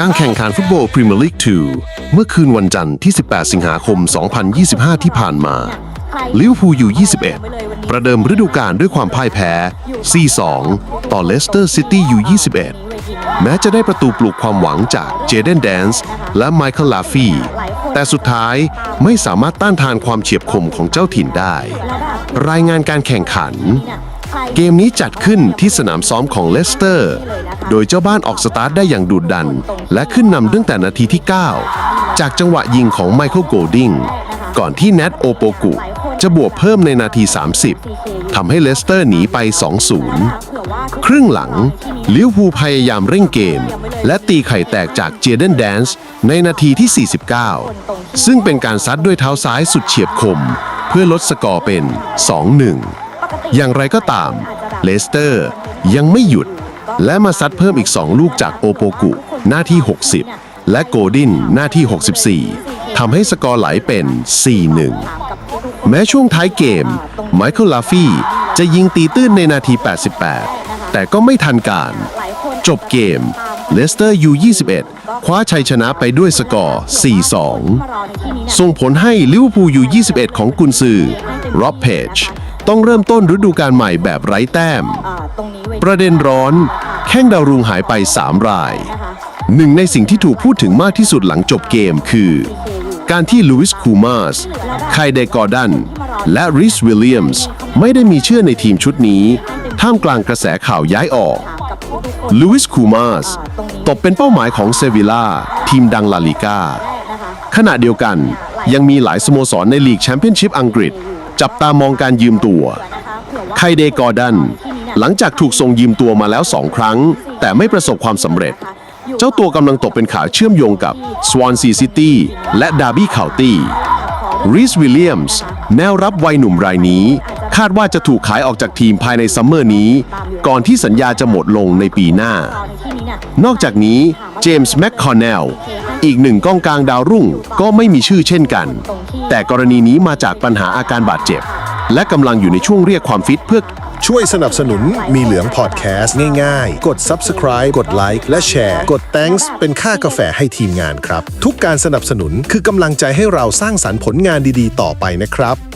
การแข่งขันฟุตบอลพรีเมียร์ลีก 2 เมื่อคืนวันจันทร์ที่ 18 สิงหาคม 2025 ที่ผ่านมาลิเวอร์พูลอยู่ 21 ประเดิมฤดูกาลด้วยความพ่ายแพ้ 4-2 ต่อเลสเตอร์ซิตี้อยู่ 21 แม้จะได้ประตูปลุกความหวังจากเจเดนแดนส์และไมเคิลลาฟีแต่สุดท้ายไม่สามารถต้านทานความเฉียบคมของเจ้าถิ่นได้ รายงานการแข่งขัน เกมนี้จัดขึ้นที่สนามซ้อมของเลสเตอร์ โดยเจ้าบ้านออกสตาร์ทได้อย่างดุดดัน และขึ้นนำตั้งแต่นาทีที่ 9 จากจังหวะยิงของไมเคิลโกลดิง ก่อนที่แนทโอโปกุจะบวกเพิ่มในนาที 30 ทำให้เลสเตอร์หนีไป 2-0 ครึ่งหลัง ลิวพูพยายามเร่งเกม และตีไข่แตกจากเจเดนแดนส์ในนาทีที่ 49 ซึ่งเป็นการซัดด้วยเท้าซ้ายสุดเฉียบคม เพื่อลดสกอร์เป็น 2-1 อย่างไรก็ตาม เลสเตอร์ยังไม่หยุด และมาซัดเพิ่มอีก 2 ลูกจากโอโปกุหน้าที่ 60 และโกดินหน้าที่ 64 ทำให้สกอร์ไหลเป็น 4-1 แม้ช่วงท้ายเกม ไมเคิลลาฟี่จะยิงตีตื้นในนาที 88 แต่ก็ไม่ทันการ จบเกมเลสเตอร์ยู21คว้าชัยชนะไปด้วยสกอร์ 4-2 ส่งผลให้ลิเวอร์พูลยู21ของกุนซือร็อบเพจ ต้องเริ่มต้นฤดูกาลใหม่แบบไร้แต้มประเด็นร้อนแข้งดาวรุ่งหายไป 3 ราย หนึ่งในสิ่งที่ถูกพูดถึงมากที่สุดหลังจบเกมคือ การที่ลูอิสคูมาสไคเดกอร์ดัน และริสวิลเลียมส์ไม่ได้มีเชื่อในทีมชุดนี้ ท่ามกลางกระแสข่าวย้ายออกลูอิสคูมาสตกเป็นเป้าหมายของเซวิล่าทีมดังลาลิกาขณะเดียวกันยังมีหลายสโมสรในลีกแชมเปี้ยนชิพอังกฤษ จับตามองการยืมตัว ไคเดกอร์ดัน หลังจากถูกส่งยืมตัวมาแล้วสองครั้ง แต่ไม่ประสบความสำเร็จ เจ้าตัวกำลังตกเป็นข่าวเชื่อมโยงกับสวอนซีซิตี้และดาร์บี้คาวตี้รีสวิลเลียมส์แนวรับวัยหนุ่มรายนี้ คาดว่าจะถูกขายออกจากทีมภายในซัมเมอร์นี้ ก่อนที่สัญญาจะหมดลงในปีหน้า นอกจากนี้เจมส์แมคคอนเนลอีกหนึ่งกองกลางดาวรุ่งก็ไม่มีชื่อเช่นกัน แต่กรณีนี้มาจากปัญหาอาการบาดเจ็บ และกำลังอยู่ในช่วงเรียกความฟิตเพื่อช่วยสนับสนุนมีเหลืองพอดแคสต์ง่ายๆ กด subscribe กดไลค์และแชร์กด thanks เป็นค่ากาแฟให้ทีมงานครับ ทุกการสนับสนุนคือกำลังใจให้เราสร้างสรรค์ผลงานดีๆ ต่อไปนะครับ